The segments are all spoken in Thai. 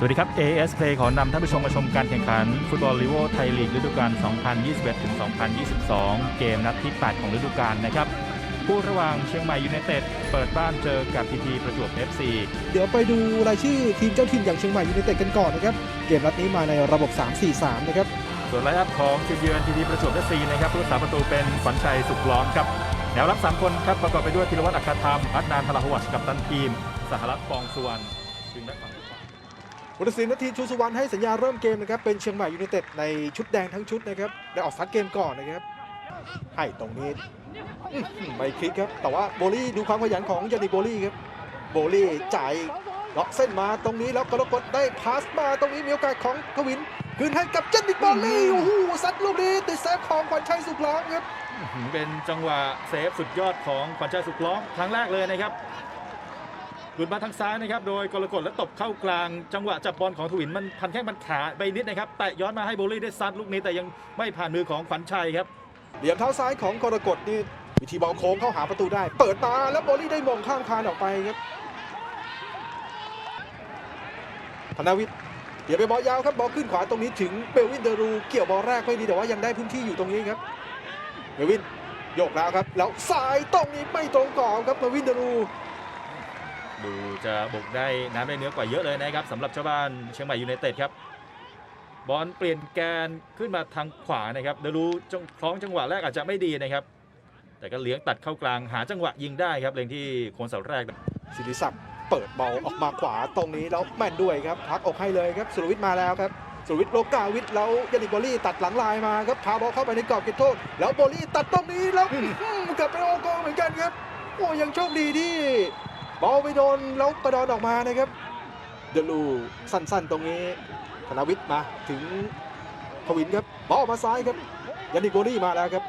สวัสดีครับ AS Play ขอนำท่านผู้ชมมาชมการแข่งขัน ฟุตบอลลีโวไทยลีกฤดูกาล 2021ถึง2022 เกมนัดที่ 8 ของฤดูกาลนะครับคู่ระหว่างเชียงใหม่ยูไนเต็ดเปิดบ้านเจอกับพีทีประจวบ FC เดี๋ยวไปดูรายชื่อทีมเจ้าถิ่นอย่างเชียงใหม่ยูไนเต็ดกันก่อนนะครับ เกมนัดนี้มาในระบบ 3-4-3 นะครับ ส่วนไลน์อัพของทีมเยือนพีทีประจวบ FC นะครับผู้รักษาประตูเป็นขวัญชัยสุขล้อมครับแนวรับ 3 คนครับประกอบไปด้วยธีรวัตรอัครธรรมอัดนานพลาหวัชกับตันทีม สหรัฐปองสุวรรณจึงได้ฝั่งทุกฝ่าย วุฒิศิลป์นาทีชูสุวรรณให้สัญญาณเริ่มเกมนะครับเป็นเชียงใหม่ยูไนเต็ดในชุดแดงทั้งชุดนะครับได้ออกสตาร์ทเกมก่อนนะครับให้ตรงนี้อื้อหือไม่คลิกครับ แต่ว่าโบลี่ดูความขยันของยานิโบลี่ครับโบลี่จ่ายเลาะเส้นมาตรงนี้แล้วกรกฎได้พาสมาตรงนี้มีโอกาสของทวินคืนให้กับเจนนิกโบลี่โอ้โหซัดลูกนี้ติดเซฟของขวัญชัยสุขล้อมครับอื้อหือเป็นจังหวะเซฟสุดยอดของขวัญใจสุขล้อมครั้งแรกเลยนะครับ หลุดมาทางซ้ายนะครับ โดยกรกฎและตบเข้ากลางจังหวะจับบอลของทวินมันพันแข้งมันขาไปนิดนะครับแต่ย้อนมาให้โบลี่ได้ซัดลูกนี้แต่ยังไม่ผ่านมือของขวัญชัยครับเหลี่ยมเท้าซ้ายของกรกฎนี่วิธีบอลโค้งเข้าหาประตูได้ เปิดมาแล้วโบลี่ได้มองข้างคานออกไปครับธนาวิทย์เดี๋ยวไปบอลยาวครับบอลขึ้นขวาตรงนี้ถึงเบลวินเดรูเกี่ยวบอลแรกไม่ดีแต่ว่ายังได้พื้นที่อยู่ตรงนี้ครับเบลวินโยกแล้วครับ แล้วซ้ายตรงนี้ไม่ตรงกรอบครับเบลวินเดรู ดูจะบุกได้น้ำได้เนื้อกว่าเยอะเลยนะครับสำหรับชาวบ้านเชียงใหม่ยูไนเต็ดครับบอลเปลี่ยนแกนขึ้นมาทางขวานะครับเดรู้คล้องจังหวะแรกอาจจะไม่ดีนะครับ แต่ก็เลี้ยงตัดเข้ากลางหาจังหวะยิงได้ครับเลงที่โคนเสาแรกสิริศักดิ์เปิดบอลออกมาขวาตรงนี้แล้วแม่นด้วยครับพักอกให้เลยครับสุรวิทย์มาแล้วครับสุรวิทย์โลกาวิทย์แล้วยานิกโบลี่ตัดหลังลายมาครับพาบอลเข้าไปในกรอบเขตโทษ แล้วโบลี่ตัดตรงนี้แล้วเกือบเป็นโอโกเหมือนกันครับโอ้ยังโชคดีที่ บอลไปโดนแล้วกระดอนออกมานะครับ เดลูสั้นๆ ตรงนี้ธนวิทย์มาถึงทวินครับบอลออกมาซ้ายครับยานิกโบลี่มาแล้วครับ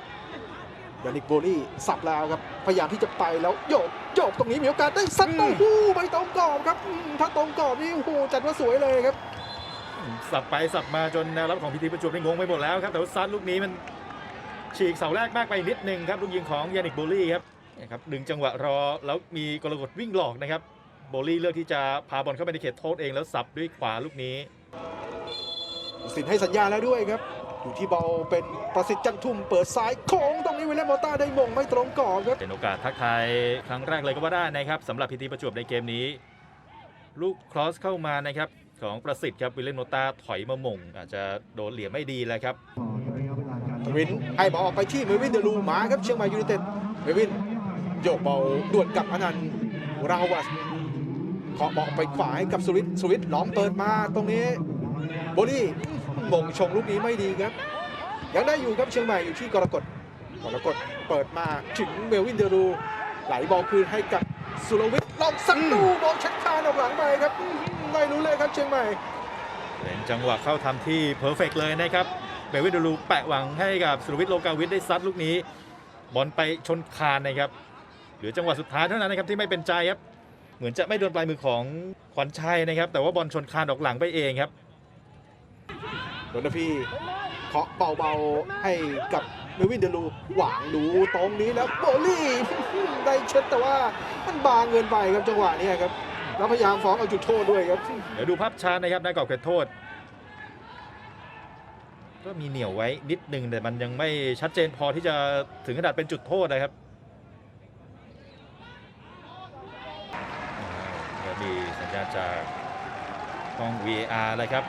ยานิกโบลี่สับแล้วครับพยายามที่จะไปแล้วโยกโยกตรงนี้มีโอกาสได้สัดโอ้โหไปตรงกรอบครับอืมถ้าตรงกรอบนี่โอ้โหจัดว่าสวยเลยครับ สับไปสับมาจนแนวรับของพีทีประจวบได้งงไปหมดแล้วครับแต่ว่าซัดลูกนี้มันฉีกเสาแรกมากไปนิดนึงครับลูกยิงของยานิกโบลี่ครับเนี่ยครับดึงจังหวะรอแล้วมีกรกฎวิ่งหลอกนะครับ โบลี่เลือกที่จะพาบอลเข้าไปในเขตโทษเองแล้วสับด้วยขวาลูกนี้สินให้สัญญาณแล้วด้วยครับ อยู่ที่บอลเป็นประสิทธิ์จันทุ่มเปิดซ้ายโค้งตรงนี้วิลเลมมอต้าได้มงไม่ตรงกรอบครับเป็นโอกาสทักทายครั้งแรกเลยก็ว่าได้นะครับสำหรับพีทีประจวบในเกมนี้ ลูกครอสเข้ามานะครับของประสิทธิ์ครับวิลเลนโนตาถอยมาหม่งอาจจะโดนเหลี่ยมไม่ดีแล้วครับทวินให้บอลออกไปที่เมวินเดลูหมาครับเชียงใหม่ยูไนเต็ดเมวิน โยกบอลด่วนกับอนันต์ราวัสเคาะบอลออกไปขวาให้กับสุวิทย์สุวิทย์หลอมเปิดมาตรงนี้โบลี่มงชงลูกนี้ไม่ดีครับ ยังได้อยู่ครับเชียงใหม่อยู่ที่กรกฎกรกฎเปิดมาถึงเมวินเดลูไหลบอลคืนให้กับสุรวิทย์ลองสักดูบอลชัดคานออกหลังไปครับไม่รู้เลยครับเชียงใหม่เป็นจังหวะเข้าทำที่เพอร์เฟกเลยนะครับเบลวิดดูลูแปะหวังให้กับสุรวิทย์โลกาวิทได้ซัดลูกนี้ บอลไปชนคานนะครับเหลือจังหวะสุดท้ายเท่านั้นนะครับที่ไม่เป็นใจครับ เหมือนจะไม่โดนปลายมือของขวัญชัยนะครับ แต่ว่าบอลชนคานออกหลังไปเองครับโดนพี่เคาะเบาๆให้กับเมวินเดลูหวางดูตรงนี้แล้วโบลี่ได้เช็ดแต่ว่ามันบางเกินไปครับจังหวะนี้ครับแล้วพยายามฟ้องเอาจุดโทษด้วยครับเดี๋ยวดูภาพช้านะครับในกรอบเขตโทษ ก็มีเหนียวไว้นิดนึงแต่มันยังไม่ชัดเจนพอที่จะถึงขนาดเป็นจุดโทษนะครับเดี๋ยวมีสัญญาณ จากกล้อง VAR เลยครับ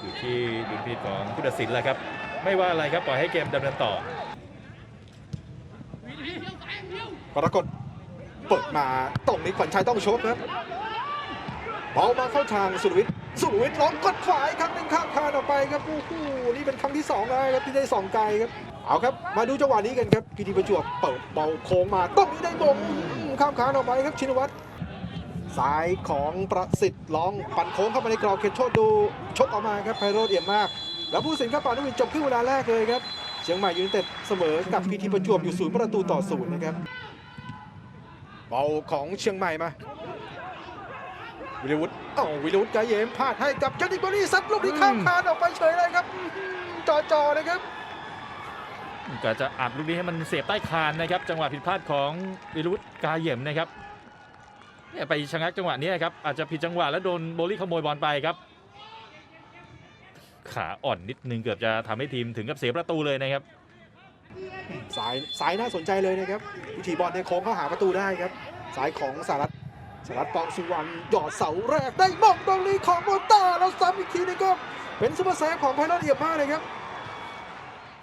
อยู่ที่ดุลพินิจของผู้ตัดสินแล้วครับ ไม่ว่าอะไรครับ ปล่อยให้เกมดำเนินต่อ ปรากฏเปิดมาตรงนี้ขวัญชัยต้องชกครับบอลมาเข้าทางสุรวิทย์สุรวิทย์ล้อมกดขวาอีกครั้งหนึ่งข้ามคานออกไปครับโอ้โหนี่เป็นครั้งที่สองแล้วครับที่ได้สองไกลครับเอาครับ มาดูจังหวะนี้กันครับพีทีประจวบเปิดเบอลโค้งมาตรงนี้ได้มงข้ามคานออกไปครับชินวัตร ซ้ายของประสิทธิ์ล้องปั่นโค้งเข้าไปในกรอบเขตโทษดูชกออกมาครับไพโรดเอี่ยมมาก แล้วผู้ตัดสินครับปานุวินจบครึ่งเวลาแรกเลยครับเชียงใหม่ยูไนเต็ดเสมอกับพีทีประจวบอยู่ศูนย์ประตูต่อศูนย์นะครับบอลของเชียงใหม่มาวิลวุฒิเอ้าวิลวุฒิกายเยมพลาดให้กับเจนิกบอรี่ซัดลูกนี้ข้ามคานออกไปเฉยเลยครับอื้อหือจ่อๆนะครับก็จะอัดลูกนี้ให้มันเสียบใต้คานนะครับ จังหวะผิดพลาดของวิรุธกาเหยมนะครับ เนี่ยไปชะงักจังหวะนี้ครับอาจจะผิดจังหวะแล้วโดนโบลี่ขโมยบอลไปครับ ขาอ่อนนิดนึงเกือบจะทำให้ทีมถึงกับเสียประตูเลยนะครับสายสายน่าสนใจเลยนะครับวิธีบอลเนี่ยโค้งเข้าหาประตูได้ครับ สายของสารัตสารัตปองสุวรรณหยอดเสาแรกได้มงตรงนี้ของโมต้าแล้วซ้ำอีกทีนึงก็เป็นซุปเปอร์เซฟของไพลอตเอียบมากเลยครับ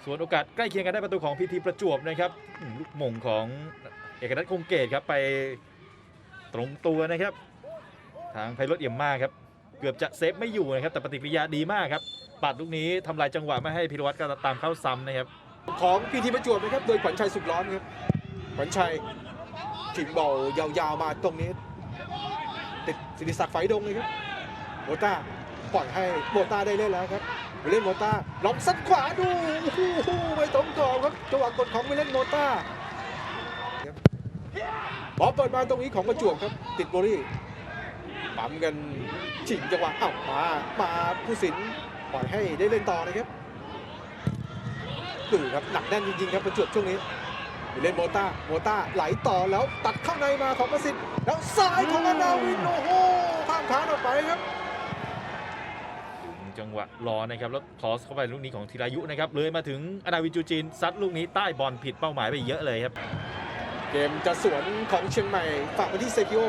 ส่วนโอกาสใกล้เคียงกันได้ประตูของพีทีประจวบนะครับอืมลูกหม่งของเอกนัทคงเกตครับไป ตรงตัวนะครับ ทางไพโรดเอี่ยมมากครับ เกือบจะเซฟไม่อยู่นะครับ แต่ปฏิกิริยาดีมากครับ ปัดลูกนี้ทำลายจังหวะไม่ให้พิรวัตรก็ตามเข้าซ้ำนะครับ ของพีทีประจวบนะครับ โดยขวัญชัยสุขร้อนครับ ขวัญชัยถิงบอลยาวๆมาตรงนี้ ติดสิริศักดิ์ไฟดงเลยครับโมต้าปล่อยให้โมต้าได้เล่นแล้วครับวิเล่นโมต้าล็อกซัดขวาดูโอ้โหไม่ตรงกรอบครับจังหวะกดของวิเล่นโมต้าบอลเปิดมาตรงนี้ของประจวบครับ ติดโบรี่ปั๊มกันฉิงจังหวะอ้าวมา มาผู้สินปล่อยให้ได้เล่นต่อนะครับดูครับหนักแน่นจริงๆครับประจวบช่วงนี้ไปเล่นโมต้าโมต้าไหลต่อแล้วตัดเข้าในมาของประสิทธิ์แล้วซ้ายของอนาวินโอ้โหข้ามขาออกไปครับจังหวะรอนะครับแล้วทอสเข้าไปลูกนี้ของธีรายุนะครับเลยมาถึงอนาวินจูจีนซัดลูกนี้ใต้บอลผิดเป้าหมายไปเยอะเลยครับ เกมจะสวนของเชียงใหม่ฝากมาที่เซกิโอ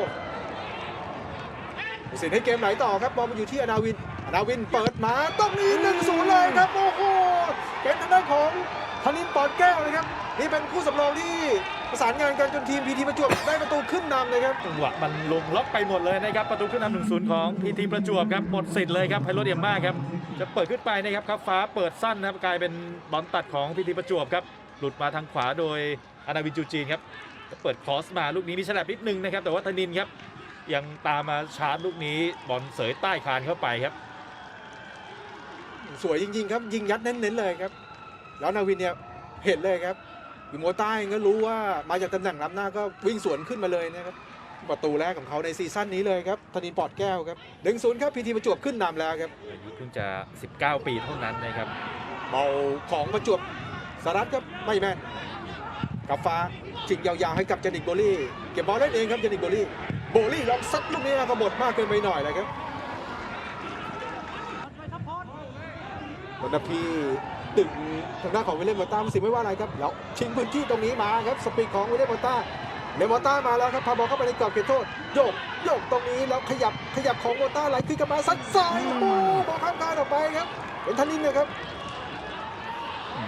สิทธิ์ให้เกมไหนต่อครับบอลมาอยู่ที่อนาวินอนาวินเปิดมาต้องมีหนึ่งศูนย์เลยครับโอ้โหเป็นทางด้านของธนินปอดแก้วนะครับนี่เป็นคู่สำรองที่ประสานงานกันจนทีมพีทีประจวบได้ประตูขึ้นนำเลยครับจังหวะมันลงล็อกไปหมดเลยนะครับประตูขึ้นนำหนึ่งศูนย์ของพีทีประจวบครับหมดสิทธิ์เลยครับไพโรเดียมมากครับจะเปิดขึ้นไปนะครับครับฟ้าเปิดสั้นนะครับกลายเป็นบอลตัดของพีทีประจวบครับหลุดมาทางขวาโดยอนาวินจูจีนครับ เปิดครอสมาลูกนี้มีฉลับนิดนึงนะครับ แต่ว่าธนินครับยังตามมาชาร์จลูกนี้บอลเสยใต้คานเข้าไปครับ สวยจริง ๆ ครับยิงยัดเน้นๆเลยครับ แล้วนาวินเนี่ยเห็นเลยครับอยู่โมต้าเองก็รู้ว่ามาจากตำแหน่งล้ำหน้าก็วิ่งสวนขึ้นมาเลยนะครับประตูแรกของเขาในซีซั่นนี้เลยครับธนินปอดแก้วครับหนึ่งศูนย์ครับพีทีประจวบขึ้นนำแล้วครับอายุเพิ่งจะ 19 ปีเท่านั้นนะครับเบาของประจวบสารัตครับไม่แม่น กับฟ้าจิงยาวๆให้กับเจนิกโบลี่เก็บบอลได้เองครับเจนิกโบลี่โบลี่ลองซัดลูกนี้ก็บดมากเกินไปหน่อยเลยครับวันนพีดึงทางด้านของวิลเลียมมอต้าสิไม่ว่าอะไรครับแล้วชิงพื้นที่ตรงนี้มาครับสปีดของวิลเลียมมอต้าเลมอต้ามาแล้วครับพาบอลเข้าไปในกรอบเขตโทษโยกโยกตรงนี้แล้วขยับขยับของโมต้าไหลขึ้นกับมาซัดซ้ายโอ้โหบอลข้ามคานออกไปครับเป็นธนินนะครับ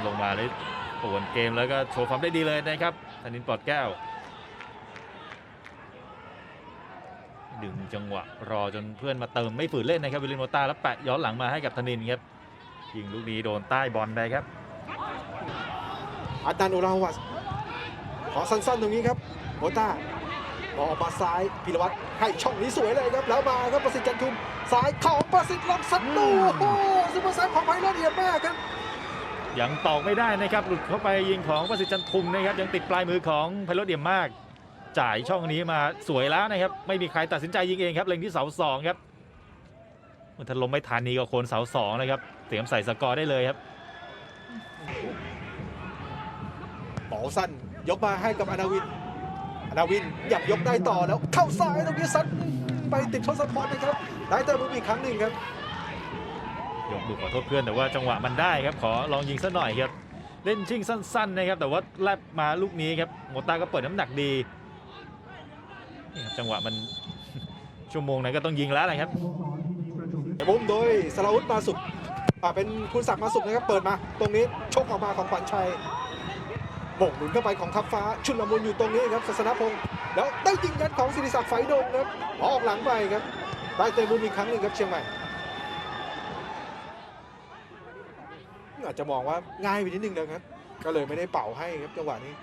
ลงมาเลย ป่วนเกมแล้วก็โชว์ความได้ดีเลยนะครับธนินปลอดแก้ว ดึงจังหวะรอจนเพื่อนมาเติมไม่ฝืนเล่นนะครับวิลเลนโมตาแล้วแปะย้อนหลังมาให้กับธนินครับยิงลูกนี้โดนใต้บอลไปครับอาดันอุราวัสขอสั้นๆตรงนี้ครับโมตาบอลออกมาซ้ายพิรวัตรให้ช่องนี้สวยเลยครับ แล้วมาครับประสิทธิ์จันทุมซ้ายของประสิทธิ์ลำสัตว์ดูโอ้โหซุปเปอร์แซฟของไพโรเดียมมากครับ ยังตอกไม่ได้นะครับ หลุดเข้าไปยิงของประสิทธิ์จันทุมนะครับ ยังติดปลายมือของไพโรจน์เดียมมาก จ่ายช่องนี้มาสวยแล้วนะครับ ไม่มีใครตัดสินใจยิงเองครับเล็งที่เสาสองครับมันถล้มไม่ทันนี่ก็โคนเสาสองนะครับ เตรียมใส่สกอร์ได้เลยครับบอลสั้นยกมาให้กับอนาวินอนาวินอยากยกได้ต่อแล้ว เข้าซ้ายตรงนี้ซัดไปติดทศพรนะครับได้เติมมุมอีกครั้งหนึ่งครับ ยกดูขอโทษเพื่อนแต่ว่าจังหวะมันได้ครับ ขอลองยิงสักหน่อยครับ เล่นชิงสั้นๆนะครับแต่ว่าแลบมาลูกนี้ครับโมตาก็เปิดน้ำหนักดีนี่ครับจังหวะมันชั่วโมงนั้นก็ต้องยิงแล้วนะครับมุมโดยสราวุธมาสุดอ่าเป็นคุณศักดิ์มาสุดนะครับเปิดมา ตรงนี้ชกออกมาของขวัญชัยโบกหนุนเข้าไปของทัพฟ้าชุนละมุนอยู่ตรงนี้ครับศาสนพงศ์แล้วได้ยิงยัดของศิริศักดิ์ไฟดงครับออกหลังไปครับได้เตะมุมอีกครั้งหนึ่งครับเชียงใหม่ อาจจะมองว่าง่ายไปนิดนึงนะครับ ก็เลยไม่ได้เป่าให้ครับจังหวะนี้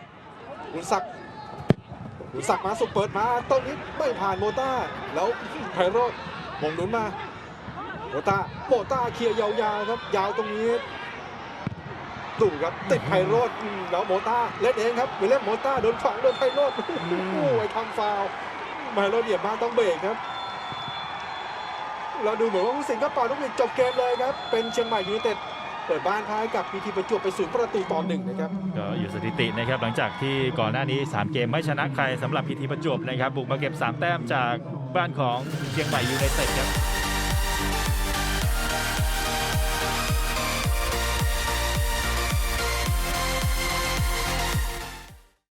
คุณศักดิ์คุณศักดิ์มาสุดเปิดมาตรงนี้ไม่ผ่านโมต้า แล้วไพโรจน์มงหนุนมาโมต้าโมต้าเคลียร์ยาวๆครับ ยาวตรงนี้ดูครับติดไพโรดแล้วโมต้าเล่นเองครับไปเล่นโมต้าโดนฝังโดนไพโรดโอ้โหไอ้ทำฟาวไพโรดเหยียบมาต้องเบรกครับเราดูเหมือนว่าผู้สินก็เป่าลูกหวีดจบเกมเลยครับ เป็นเชียงใหม่ยูไนเต็ด เปิดบ้านท้ายกับพีทีประจวบไปศูนย์ประตูต่อหนึ่งนะครับก็อยู่สถิตินะครับหลังจากที่ก่อนหน้านี้ 3 เกมไม่ชนะใครสำหรับพีทีประจวบนะครับบุกมาเก็บ 3 แต้มจากบ้านของเชียงใหม่ยูไนเต็ดครับ